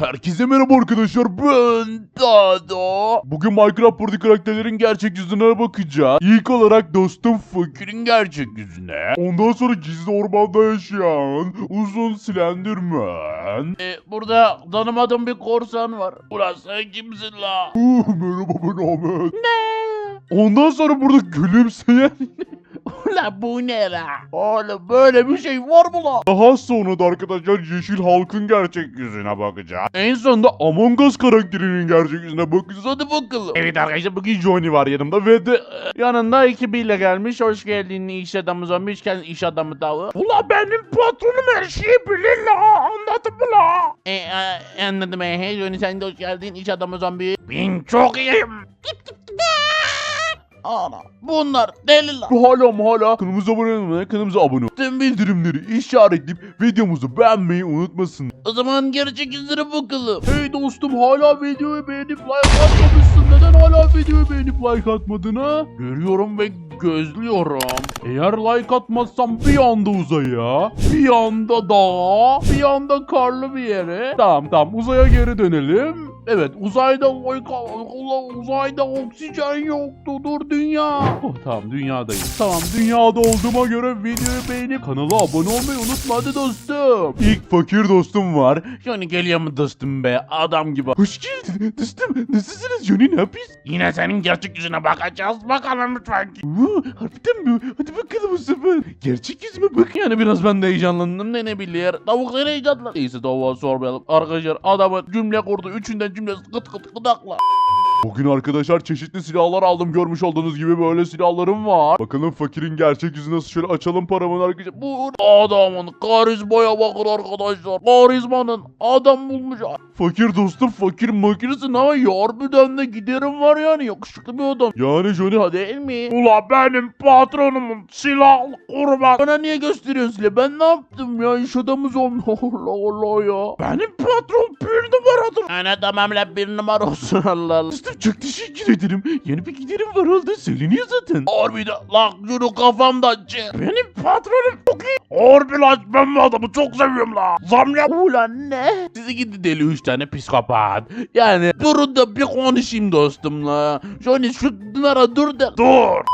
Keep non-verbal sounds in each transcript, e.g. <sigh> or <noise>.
Herkese merhaba arkadaşlar ben Dado. Bugün Minecraft Party karakterlerin gerçek yüzüne bakacağız. İlk olarak dostum Fakir'in gerçek yüzüne. Ondan sonra gizli ormanda yaşayan uzun Slenderman. Ee, burada tanımadığım bir korsan var. Ulan sen kimsin la? Uh, merhaba ben Ahmet. Ondan sonra burada gülümseyen Ulan bu ne la? Oğlum böyle bir şey var mı la? daha sonra da arkadaşlar Yeşil Halk'ın gerçek yüzüne bakacağız. En sonunda Among Us karakterinin gerçek yüzüne bakacağız. Hadi bakalım. Evet arkadaşlar bugün Johnny var yanımda ve de Yanında ekibiyle gelmiş. Hoş geldin iş adamı zombi. Hoş geldin iş adamı tavuğu. Ula benim patronum her şeyi bilir la. Anladın mı la? E, e, anladım e. Hey Johnny sen de hoş geldin iş adamı zombi. Ben çok iyiyim. Ana bunlar deli la. hala mı hala kanalımıza abone olmayı, kanalımıza abone olup tüm bildirimleri işaretleyip videomuzu beğenmeyi unutmasın. O zaman gerçek yüzüne bakalım. Hey dostum hala videoyu beğenip like atmamışsın. Neden hala videoyu beğenip like atmadın ha? Görüyorum ve gözlüyorum. Eğer like atmazsam bir anda uzaya, bir anda dağa, bir anda karlı bir yere. Tamam tamam uzaya geri dönelim. Evet uzayda uzayda oksijen yoktu dur dünya. Oh, tamam dünyadayım. Tamam dünyada olduğuma göre videoyu beğenip kanala abone olmayı unutma hadi dostum. İlk fakir dostum var. Johnny geliyor mu dostum be adam gibi. Hoş geldin dostum. Nasılsınız Johnny ne yapıyorsun? Yine senin gerçek yüzüne bakacağız bakalım lütfen. Oo, harbiden mi? Hadi bakalım o zaman. Gerçek yüzüme bak. Yani biraz ben de heyecanlandım ne ne bilir. Tavuk seni heyecanlan. Neyse tavuğa sormayalım. Arkadaşlar adamı cümle kurdu. Üçünden cümle kıt kıt gıdakla. Bugün arkadaşlar çeşitli silahlar aldım. Görmüş olduğunuz gibi böyle silahlarım var. Bakalım fakirin gerçek yüzü nasıl şöyle açalım paramın arkadaşlar. Bu adamın karizmaya bakın arkadaşlar. Karizmanın adam bulmuş. Fakir dostum fakir Fakirsin ama harbiden de giderim var yani. Yakışıklı bir adam. Yani Johnny hadi. Değil mi? Ula benim patronumun silahlı kurban. Bana niye gösteriyorsun silahı? Ben ne yaptım ya? İş adamı zombi. <laughs> Allah Allah ya. Benim patron bir numaradır. Ana tamam bir numara olsun Allah Allah. Çok teşekkür ederim. Yeni bir giderim var oldu. Söyleniyor zaten. Harbiden lan şunu kafamdan çek. Benim patronum çok iyi. Harbi lan ben bu adamı çok seviyorum la. Zam yap. Ulan ne? Sizi gidi deli üç tane psikopat. Yani durun da bir konuşayım dostumla. Johnny şunlara dur da. Dur.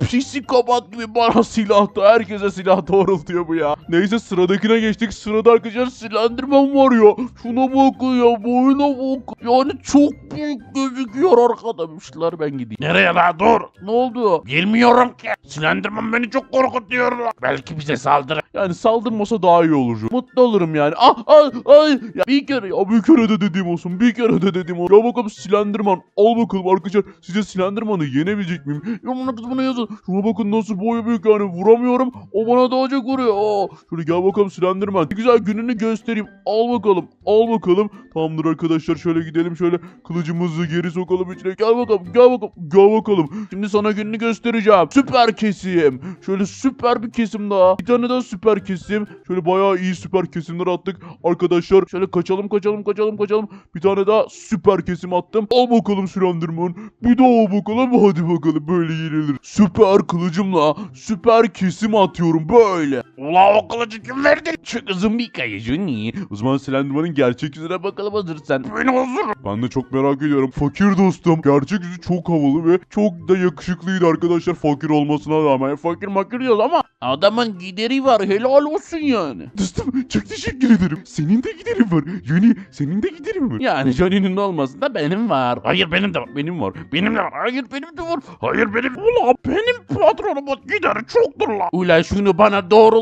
Psikopat gibi bana silah da herkese silah doğrultuyor bu ya. Neyse sıradakine geçtik. Sırada arkadaşlar Slenderman var ya. Şuna bakın ya boyuna bak. Yani çok büyük gözüküyor arkadaşlar ben gideyim. Nereye la dur. Ne oldu? Bilmiyorum ki. Slenderman beni çok korkutuyor. Belki bize saldırır. Yani saldırmasa daha iyi olur. Mutlu olurum yani. Ah ay ay. Ya bir kere ya. Bir kere de dediğim olsun. Bir kere de dediğim olsun. Ya bakalım Slenderman. Al bakalım arkadaşlar. Size Slenderman'ı yenebilecek miyim? Yorumuna kısmına yazın. Şuna bakın nasıl boyu büyük yani vuramıyorum. O bana daha çok vuruyor. Aa, şöyle gel bakalım Slenderman. Bir güzel gününü göstereyim. Al bakalım. Al bakalım. Tamamdır arkadaşlar şöyle gidelim şöyle kılıcımızı geri sokalım içine. Gel bakalım gel bakalım. Gel bakalım. Şimdi sana gününü göstereceğim. Süper kesim. Şöyle süper bir kesim daha. Bir tane daha süper kesim. Şöyle bayağı iyi süper kesimler attık. Arkadaşlar şöyle kaçalım kaçalım kaçalım kaçalım. Bir tane daha süper kesim attım. Al bakalım Slenderman. Bir daha al bakalım. Hadi bakalım böyle yenilir. Süper kılıcımla süper kesim atıyorum böyle. Ula o kılıcı kim verdi? Çok uzun bir hikaye Johnny. O zaman Slenderman'ın gerçek yüzüne bakalım hazırsan. Beni hazır. Ben de çok merak ediyorum. Fakir dostum. Gerçek yüzü çok havalı ve çok da yakışıklıydı arkadaşlar. Fakir olmasına rağmen. Fakir makir diyoruz ama. Adamın gideri var helal olsun yani. Dostum çok teşekkür ederim. Senin de giderin var. Johnny senin de giderin var. Yani Johnny'nin olmasın da benim var. Hayır benim de var. Benim var. Benim de var. Hayır benim de var. Hayır benim. Ula benim patronumun gideri çoktur la. Ula şunu bana doğru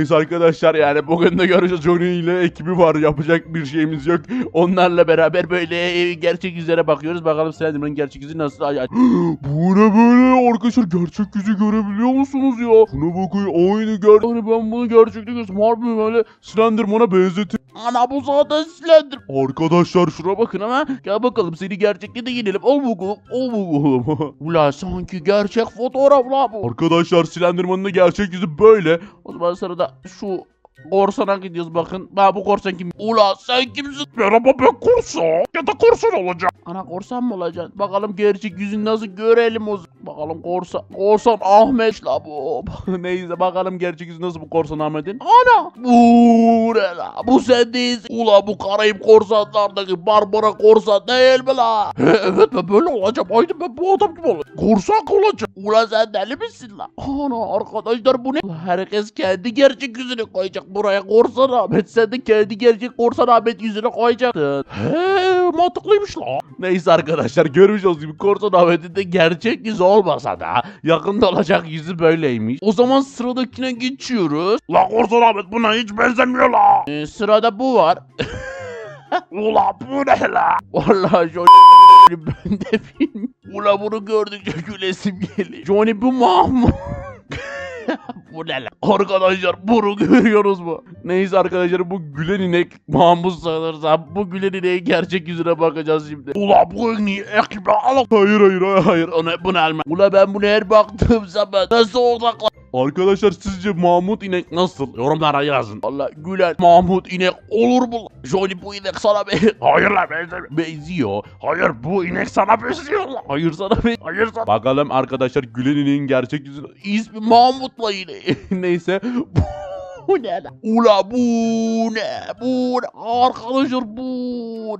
Biz arkadaşlar yani bugün de göreceğiz Johnny ile ekibi var. Yapacak bir şeyimiz yok. Onlarla beraber böyle e, gerçek yüzlere bakıyoruz. Bakalım Slenderman'ın gerçek yüzü nasıl? <gasps> Bu ne böyle arkadaşlar gerçek yüzü görebiliyor musunuz ya? Şuna bakın aynı ger... Hani ben bunu gerçekte görsem harbi böyle Slenderman'a benzetim. Ana bu zaten Slender. Arkadaşlar şuna Bakın ama gel bakalım seni gerçekte de yenelim. Al bakalım. Al bakalım. <laughs> Ula sanki gerçek fotoğraf la bu. Arkadaşlar Slenderman'ın da gerçek yüzü böyle. O zaman sırada şu Korsana gidiyoruz bakın. Bak bu korsan kim? Ula sen kimsin? Merhaba ben korsan. Ya da korsan olacağım. Ana korsan mı olacaksın? Bakalım gerçek yüzünü nasıl görelim o zaman. Bakalım korsan. Korsan Ahmet la bu. <laughs> Neyse bakalım gerçek yüzü nasıl bu korsan Ahmet'in. Ana. Bu ne la? Bu sen değilsin. Ula bu Karayip korsanlardaki Barbara korsan değil mi la? He, evet ben böyle olacağım. Haydi ben bu adam gibi olacağım. Korsan olacağım. Ula sen deli misin la? Ana arkadaşlar bu ne? Herkes kendi gerçek yüzünü koyacak buraya. Korsan Ahmet sen de kendi gerçek korsan Ahmet yüzünü koyacaktın. He mantıklıymış la. Neyse arkadaşlar görmüş olduğunuz gibi korsan Ahmet'in de gerçek yüzü olmasa da yakında olacak yüzü böyleymiş. O zaman sıradakine geçiyoruz. La korsan Ahmet buna hiç benzemiyor la. Ee, sırada bu var. <laughs> Ula bu ne la? Vallahi şu <laughs> ben de film. Ula bunu gördükçe gülesim geliyor. Johnny bu Mahmut. <laughs> bu ne lan? Arkadaşlar bunu görüyoruz mu? Neyse arkadaşlar bu gülen inek Mahmut sanırsam bu gülen ineğin gerçek yüzüne bakacağız şimdi. Ula bu ineği ekibe alın. Hayır hayır hayır hayır. Ona, bunu alma. Ula ben bunu her baktığım zaman nasıl odaklan... Arkadaşlar sizce Mahmut inek nasıl? Yorumlara yazın. Valla gülen Mahmut inek olur mu? Johnny bu inek sana be... <laughs> Hayır lan benzemiyor. Benziyor. Hayır bu inek sana benziyor lan. Hayır sana be... Hayır sana... Bakalım arkadaşlar gülen ineğin gerçek yüzü... İsmi Mahmut'la yine. <laughs> Neyse. Bu ne lan? Ula bu ne? Bu ne? Arkadaşlar bu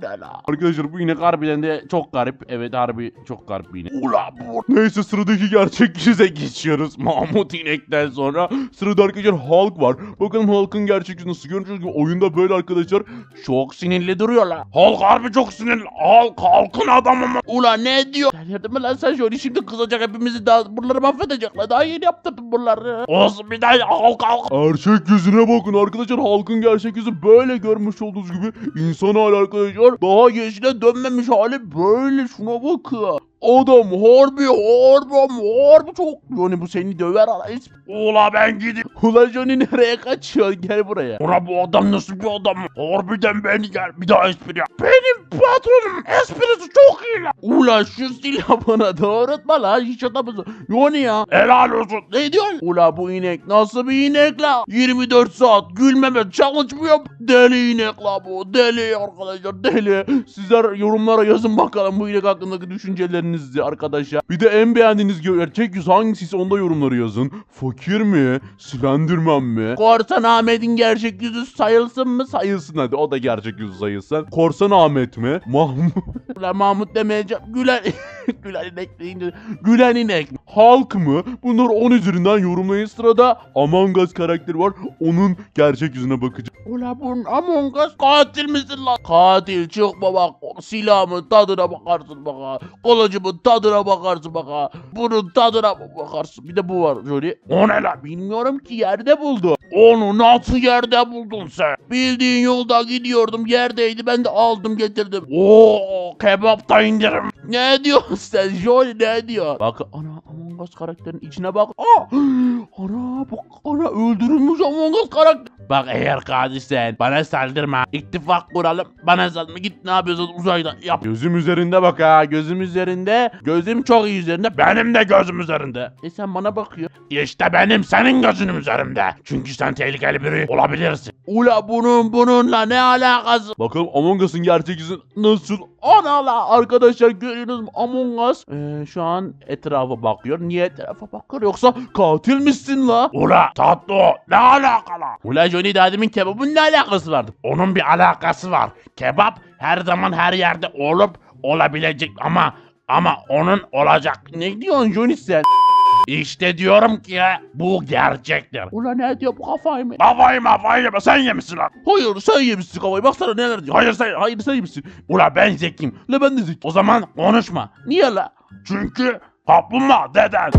ne lan? Arkadaşlar bu inek harbiden de çok garip. Evet harbi çok garip bir inek. Ula bu. Neyse sıradaki gerçek yüze geçiyoruz. <laughs> Mahmut inekten sonra sırada arkadaşlar Hulk var. Bakalım Hulk'ın gerçek yüzü nasıl? Gördüğünüz gibi oyunda böyle arkadaşlar çok sinirli duruyorlar. Hulk harbi çok sinirli. Hulk Hulk'ın adamı mı? Ula ne diyor? Delirdin mi lan sen şöyle şimdi kızacak hepimizi daha buraları mahvedecekler. Daha yeni yaptım bunları. Olsun bir daha Hulk Hulk. Gerçek yüzüne bakın arkadaşlar. Halkın gerçek yüzü böyle görmüş olduğunuz gibi. İnsan hali arkadaşlar Daha yeşile dönmemiş hali böyle. Şuna bakın. Adam harbi harbi harbi çok. Yani bu seni döver ala. Ula ben gideyim. Ula Johnny nereye kaçıyor? Gel buraya. Ula bu adam nasıl bir adam? Harbiden beni gel. Bir daha espri yap. Benim patronum esprisi çok iyi lan. Ula şu silah bana doğrultma la. Hiç adamısın. Yani ya. Helal olsun. Ne diyorsun? Ula bu inek nasıl bir inek la? 24 saat gülmeme çalışmıyor. Deli inek la bu. Deli arkadaşlar deli. Sizler yorumlara yazın bakalım bu inek hakkındaki düşüncelerinizi arkadaşlar. Bir de en beğendiğiniz gerçek yüz hangisiyse onda yorumları yazın. Fakir mi? Slenderman mi? Korsan Ahmet'in gerçek yüzü sayılsın mı? Sayılsın hadi o da gerçek yüzü sayılsın. Korsan Ahmet mi? Mahmut. Ulan Mahmut demeyeceğim. Gülen, <laughs> <laughs> Gülen inek deyince. Gülen inek. Halk mı? Bunları 10 üzerinden yorumlayın. Sırada Among Us karakteri var. Onun gerçek yüzüne bakacağım. Ula bunun Among Us katil misin lan? Katil çıkma bak. Silahımın tadına bakarsın bak. Kılıcımın tadına bakarsın bak. Bunun tadına bakarsın. Bir de bu var Johnny. O ne lan? Bilmiyorum ki yerde buldu. Onu nasıl yerde buldun sen? Bildiğin yolda gidiyordum yerdeydi ben de aldım getirdim. Oo kebapta indirim. Ne diyorsun sen Johnny ne diyor? Bak ana Among Us karakterin içine bak. Aa, <gasps> ana bak ana öldürülmüş Among Us karakter. Bak eğer katilsen bana saldırma. İttifak kuralım. Bana saldırma. Git ne yapıyorsun uzayda yap. Gözüm üzerinde bak ha. Gözüm üzerinde. Gözüm çok iyi üzerinde. Benim de gözüm üzerinde. E sen bana bakıyor. İşte benim senin gözünün üzerinde. Çünkü sen tehlikeli biri olabilirsin. Ula bunun bununla ne alakası? Bakalım Among Us'ın gerçek yüzü nasıl? Ana la arkadaşlar görüyorsunuz mu Among Us Ee, şu an etrafa bakıyor. Niye etrafa bakıyor yoksa katil misin la? Ula tatlı o. Ne alakalı? Ula Johnny daha demin kebabın ne alakası vardı? Onun bir alakası var. Kebap her zaman her yerde olup olabilecek ama ama onun olacak. Ne diyorsun Johnny sen? İşte diyorum ki bu gerçektir. Ula ne diyor bu kafayı mı? Kafayı mafayı yeme sen yemişsin lan. Hayır sen yemişsin kafayı baksana neler diyor. Hayır sen, hayır sen yemişsin. Ula ben zekiyim. La ben de zekiyim. O zaman konuşma. Niye la? Çünkü kaplumbağa deden.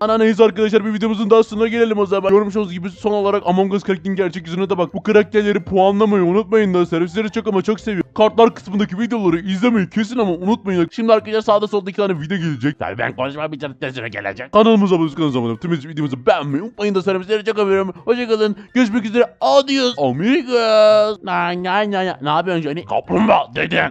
Ana neyse arkadaşlar bir videomuzun daha sonuna gelelim o zaman. Görmüş olduğunuz gibi son olarak Among Us karakterin gerçek yüzüne de bak. Bu karakterleri puanlamayı unutmayın da Sizleri çok ama çok seviyorum. Kartlar kısmındaki videoları izlemeyi kesin ama unutmayın. Şimdi arkadaşlar sağda solda iki tane video gelecek. Tabii ben konuşma bir tane süre gelecek. Kanalımıza abone olmayı unutmayın. Tüm videomuzu beğenmeyi unutmayın da Sizleri çok seviyorum. Hoşçakalın. Görüşmek üzere. Adios. Amigos. Nay nay nay. Ne yapıyorsun Johnny? Kaplumbağa deden.